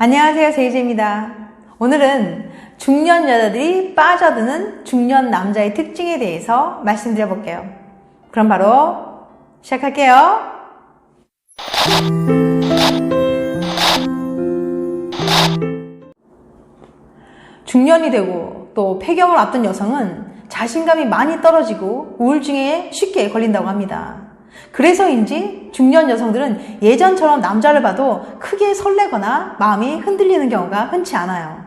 안녕하세요. 제이제입니다. 오늘은 중년 여자들이 빠져드는 중년 남자의 특징에 대해서 말씀드려 볼게요. 그럼 바로 시작할게요. 중년이 되고 또 폐경을 앞둔 여성은 자신감이 많이 떨어지고 우울증에 쉽게 걸린다고 합니다. 그래서인지 중년 여성들은 예전처럼 남자를 봐도 크게 설레거나 마음이 흔들리는 경우가 흔치 않아요.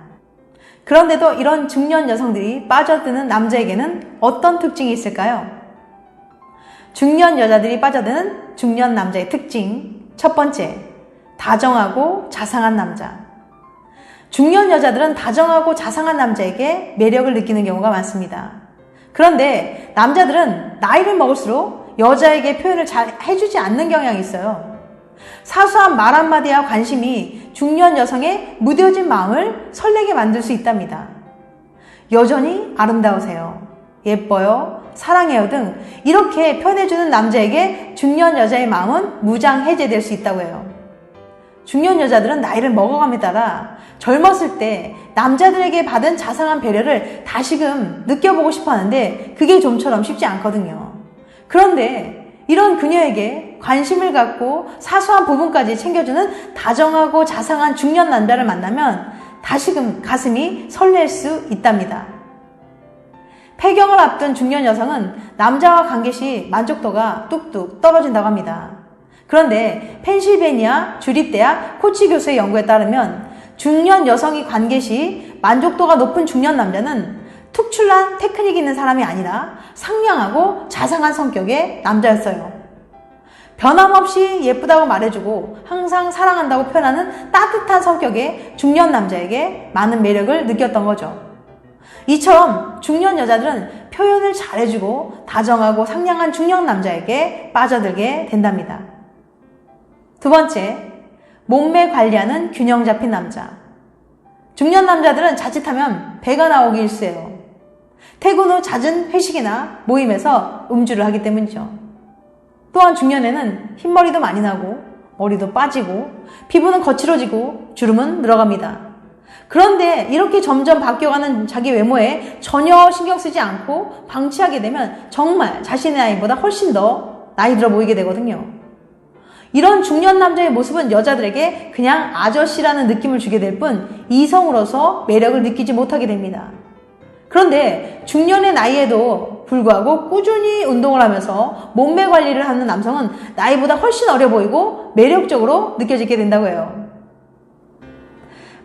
그런데도 이런 중년 여성들이 빠져드는 남자에게는 어떤 특징이 있을까요? 중년 여자들이 빠져드는 중년 남자의 특징. 첫 번째, 다정하고 자상한 남자. 중년 여자들은 다정하고 자상한 남자에게 매력을 느끼는 경우가 많습니다. 그런데 남자들은 나이를 먹을수록 여자에게 표현을 잘 해주지 않는 경향이 있어요. 사소한 말 한마디와 관심이 중년 여성의 무뎌진 마음을 설레게 만들 수 있답니다. 여전히 아름다우세요. 예뻐요. 사랑해요 등 이렇게 표현해주는 남자에게 중년 여자의 마음은 무장 해제될 수 있다고 해요. 중년 여자들은 나이를 먹어감에 따라 젊었을 때 남자들에게 받은 자상한 배려를 다시금 느껴보고 싶어 하는데 그게 좀처럼 쉽지 않거든요. 그런데 이런 그녀에게 관심을 갖고 사소한 부분까지 챙겨주는 다정하고 자상한 중년 남자를 만나면 다시금 가슴이 설렐 수 있답니다. 폐경을 앞둔 중년 여성은 남자와 관계 시 만족도가 뚝뚝 떨어진다고 합니다. 그런데 펜실베니아 주립대학 코치 교수의 연구에 따르면 중년 여성이 관계 시 만족도가 높은 중년 남자는 특출난 테크닉이 있는 사람이 아니라 상냥하고 자상한 성격의 남자였어요. 변함없이 예쁘다고 말해주고 항상 사랑한다고 표현하는 따뜻한 성격의 중년 남자에게 많은 매력을 느꼈던 거죠. 이처럼 중년 여자들은 표현을 잘해주고 다정하고 상냥한 중년 남자에게 빠져들게 된답니다. 두 번째, 몸매 관리하는 균형 잡힌 남자. 중년 남자들은 자칫하면 배가 나오기 일쑤예요. 퇴근 후 잦은 회식이나 모임에서 음주를 하기 때문이죠. 또한 중년에는 흰머리도 많이 나고 머리도 빠지고 피부는 거칠어지고 주름은 늘어갑니다. 그런데 이렇게 점점 바뀌어가는 자기 외모에 전혀 신경 쓰지 않고 방치하게 되면 정말 자신의 나이보다 훨씬 더 나이 들어 보이게 되거든요. 이런 중년 남자의 모습은 여자들에게 그냥 아저씨라는 느낌을 주게 될 뿐 이성으로서 매력을 느끼지 못하게 됩니다. 그런데 중년의 나이에도 불구하고 꾸준히 운동을 하면서 몸매 관리를 하는 남성은 나이보다 훨씬 어려 보이고 매력적으로 느껴지게 된다고 해요.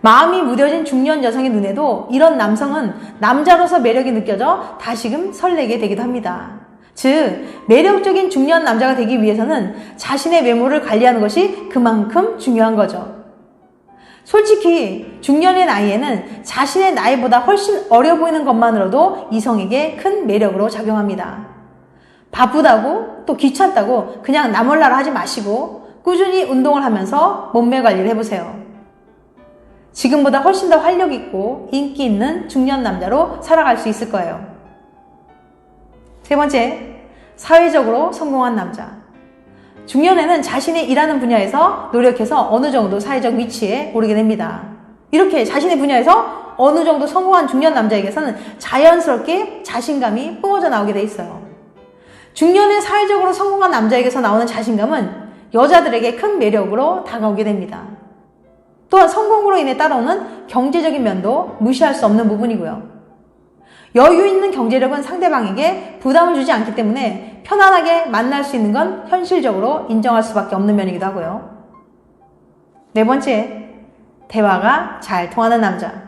마음이 무뎌진 중년 여성의 눈에도 이런 남성은 남자로서 매력이 느껴져 다시금 설레게 되기도 합니다. 즉, 매력적인 중년 남자가 되기 위해서는 자신의 외모를 관리하는 것이 그만큼 중요한 거죠. 솔직히 중년의 나이에는 자신의 나이보다 훨씬 어려 보이는 것만으로도 이성에게 큰 매력으로 작용합니다. 바쁘다고 또 귀찮다고 그냥 나몰라라 하지 마시고 꾸준히 운동을 하면서 몸매 관리를 해보세요. 지금보다 훨씬 더 활력 있고 인기 있는 중년 남자로 살아갈 수 있을 거예요. 세 번째, 사회적으로 성공한 남자. 중년에는 자신이 일하는 분야에서 노력해서 어느 정도 사회적 위치에 오르게 됩니다. 이렇게 자신의 분야에서 어느 정도 성공한 중년 남자에게서는 자연스럽게 자신감이 뿜어져 나오게 돼 있어요. 중년의 사회적으로 성공한 남자에게서 나오는 자신감은 여자들에게 큰 매력으로 다가오게 됩니다. 또한 성공으로 인해 따라오는 경제적인 면도 무시할 수 없는 부분이고요. 여유 있는 경제력은 상대방에게 부담을 주지 않기 때문에 편안하게 만날 수 있는 건 현실적으로 인정할 수밖에 없는 면이기도 하고요. 네 번째, 대화가 잘 통하는 남자.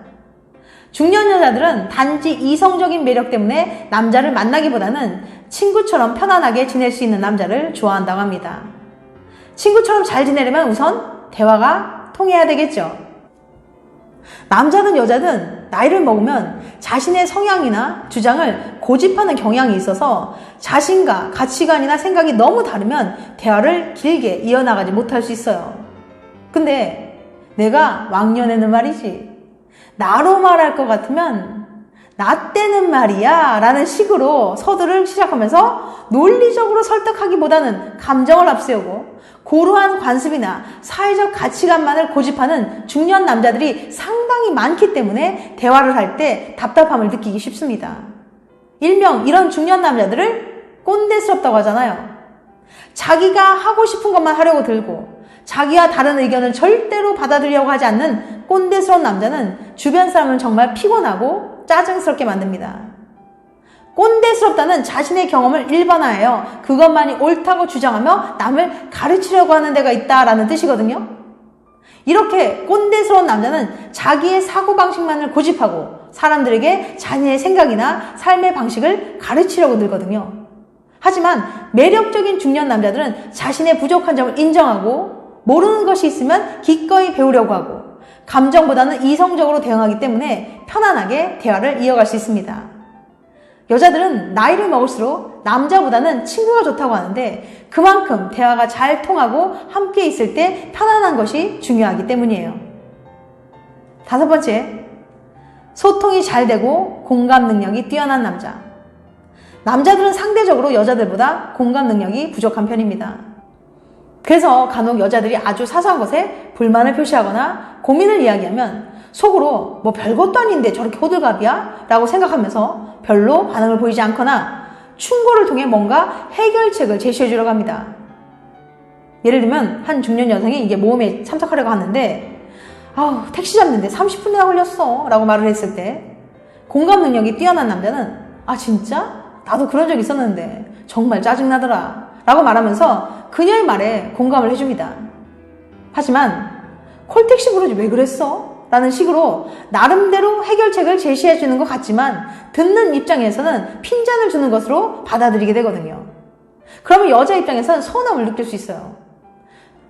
중년 여자들은 단지 이성적인 매력 때문에 남자를 만나기보다는 친구처럼 편안하게 지낼 수 있는 남자를 좋아한다고 합니다. 친구처럼 잘 지내려면 우선 대화가 통해야 되겠죠. 남자든 여자든 나이를 먹으면 자신의 성향이나 주장을 고집하는 경향이 있어서 자신과 가치관이나 생각이 너무 다르면 대화를 길게 이어나가지 못할 수 있어요. 근데 내가 왕년에는 말이지, 나로 말할 것 같으면 나 때는 말이야 라는 식으로 서두를 시작하면서 논리적으로 설득하기보다는 감정을 앞세우고 고루한 관습이나 사회적 가치관만을 고집하는 중년 남자들이 상당히 많기 때문에 대화를 할 때 답답함을 느끼기 쉽습니다. 일명 이런 중년 남자들을 꼰대스럽다고 하잖아요. 자기가 하고 싶은 것만 하려고 들고 자기와 다른 의견을 절대로 받아들이려고 하지 않는 꼰대스러운 남자는 주변 사람을 정말 피곤하고 짜증스럽게 만듭니다. 꼰대스럽다는 자신의 경험을 일반화하여 그것만이 옳다고 주장하며 남을 가르치려고 하는 데가 있다라는 뜻이거든요. 이렇게 꼰대스러운 남자는 자기의 사고방식만을 고집하고 사람들에게 자신의 생각이나 삶의 방식을 가르치려고 들거든요. 하지만 매력적인 중년 남자들은 자신의 부족한 점을 인정하고 모르는 것이 있으면 기꺼이 배우려고 하고 감정보다는 이성적으로 대응하기 때문에 편안하게 대화를 이어갈 수 있습니다. 여자들은 나이를 먹을수록 남자보다는 친구가 좋다고 하는데 그만큼 대화가 잘 통하고 함께 있을 때 편안한 것이 중요하기 때문이에요. 다섯 번째, 소통이 잘 되고 공감 능력이 뛰어난 남자. 남자들은 상대적으로 여자들보다 공감 능력이 부족한 편입니다. 그래서 간혹 여자들이 아주 사소한 것에 불만을 표시하거나 고민을 이야기하면 속으로 뭐 별것도 아닌데 저렇게 호들갑이야? 라고 생각하면서 별로 반응을 보이지 않거나 충고를 통해 뭔가 해결책을 제시해 주려고 합니다. 예를 들면 한 중년 여성이 이게 모험에 참석하려고 하는데 아우 택시 잡는데 30분이나 걸렸어 라고 말을 했을 때 공감 능력이 뛰어난 남자는 아 진짜? 나도 그런 적 있었는데 정말 짜증나더라 라고 말하면서 그녀의 말에 공감을 해줍니다. 하지만 콜택시 부르지 왜 그랬어? 라는 식으로 나름대로 해결책을 제시해 주는 것 같지만 듣는 입장에서는 핀잔을 주는 것으로 받아들이게 되거든요. 그러면 여자 입장에서는 서운함을 느낄 수 있어요.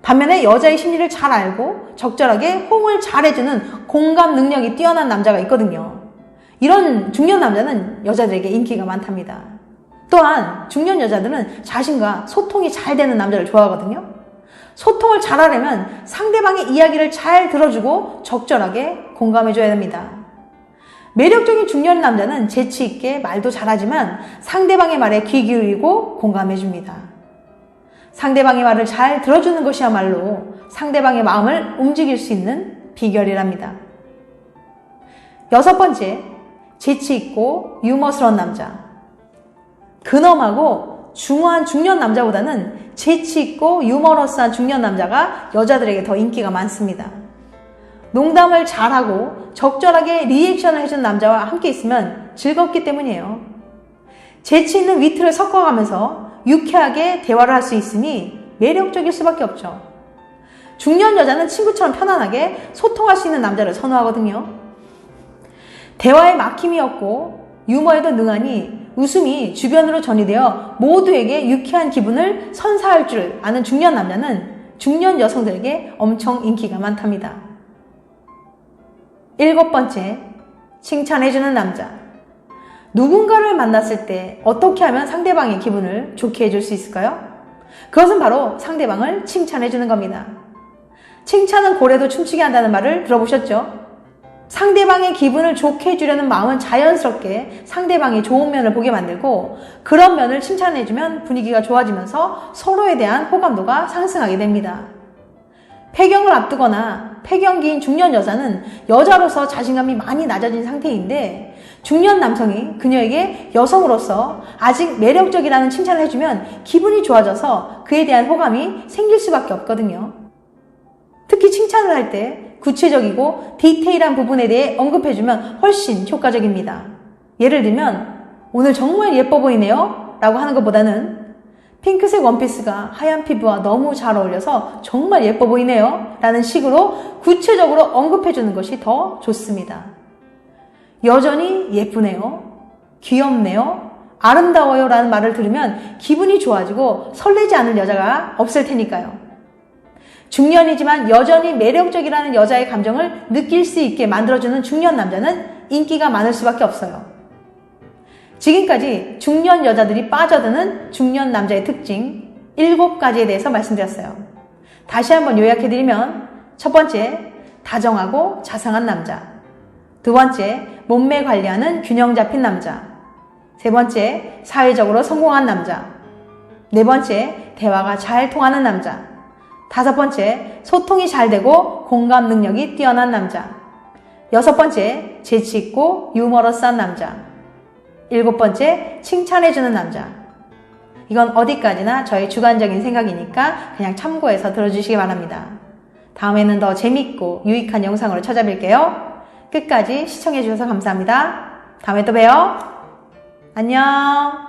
반면에 여자의 심리를 잘 알고 적절하게 호응을 잘 해주는 공감 능력이 뛰어난 남자가 있거든요. 이런 중년 남자는 여자들에게 인기가 많답니다. 또한 중년 여자들은 자신과 소통이 잘 되는 남자를 좋아하거든요. 소통을 잘하려면 상대방의 이야기를 잘 들어주고 적절하게 공감해줘야 됩니다. 매력적인 중년 남자는 재치있게 말도 잘하지만 상대방의 말에 귀 기울이고 공감해줍니다. 상대방의 말을 잘 들어주는 것이야말로 상대방의 마음을 움직일 수 있는 비결이랍니다. 여섯 번째, 재치있고 유머스러운 남자. 근엄하고 중후한 중년 남자보다는 재치 있고 유머러스한 중년 남자가 여자들에게 더 인기가 많습니다. 농담을 잘하고 적절하게 리액션을 해준 남자와 함께 있으면 즐겁기 때문이에요. 재치 있는 위트를 섞어가면서 유쾌하게 대화를 할 수 있으니 매력적일 수밖에 없죠. 중년 여자는 친구처럼 편안하게 소통할 수 있는 남자를 선호하거든요. 대화에 막힘이 없고 유머에도 능하니 웃음이 주변으로 전이되어 모두에게 유쾌한 기분을 선사할 줄 아는 중년 남자는 중년 여성들에게 엄청 인기가 많답니다. 일곱 번째, 칭찬해주는 남자. 누군가를 만났을 때 어떻게 하면 상대방의 기분을 좋게 해줄 수 있을까요? 그것은 바로 상대방을 칭찬해주는 겁니다. 칭찬은 고래도 춤추게 한다는 말을 들어보셨죠? 상대방의 기분을 좋게 해주려는 마음은 자연스럽게 상대방의 좋은 면을 보게 만들고 그런 면을 칭찬해주면 분위기가 좋아지면서 서로에 대한 호감도가 상승하게 됩니다. 폐경을 앞두거나 폐경기인 중년 여자는 여자로서 자신감이 많이 낮아진 상태인데 중년 남성이 그녀에게 여성으로서 아직 매력적이라는 칭찬을 해주면 기분이 좋아져서 그에 대한 호감이 생길 수밖에 없거든요. 특히 칭찬을 할때 구체적이고 디테일한 부분에 대해 언급해주면 훨씬 효과적입니다. 예를 들면, 오늘 정말 예뻐 보이네요? 라고 하는 것보다는 핑크색 원피스가 하얀 피부와 너무 잘 어울려서 정말 예뻐 보이네요? 라는 식으로 구체적으로 언급해주는 것이 더 좋습니다. 여전히 예쁘네요? 귀엽네요? 아름다워요? 라는 말을 들으면 기분이 좋아지고 설레지 않을 여자가 없을 테니까요. 중년이지만 여전히 매력적이라는 여자의 감정을 느낄 수 있게 만들어주는 중년 남자는 인기가 많을 수밖에 없어요. 지금까지 중년 여자들이 빠져드는 중년 남자의 특징 7가지에 대해서 말씀드렸어요. 다시 한번 요약해드리면 첫 번째, 다정하고 자상한 남자. 두 번째, 몸매 관리하는 균형 잡힌 남자. 세 번째, 사회적으로 성공한 남자. 네 번째, 대화가 잘 통하는 남자. 다섯 번째, 소통이 잘 되고 공감 능력이 뛰어난 남자. 여섯 번째, 재치 있고 유머러스한 남자. 일곱 번째, 칭찬해주는 남자. 이건 어디까지나 저의 주관적인 생각이니까 그냥 참고해서 들어주시기 바랍니다. 다음에는 더 재밌고 유익한 영상으로 찾아뵐게요. 끝까지 시청해주셔서 감사합니다. 다음에 또 봬요. 안녕.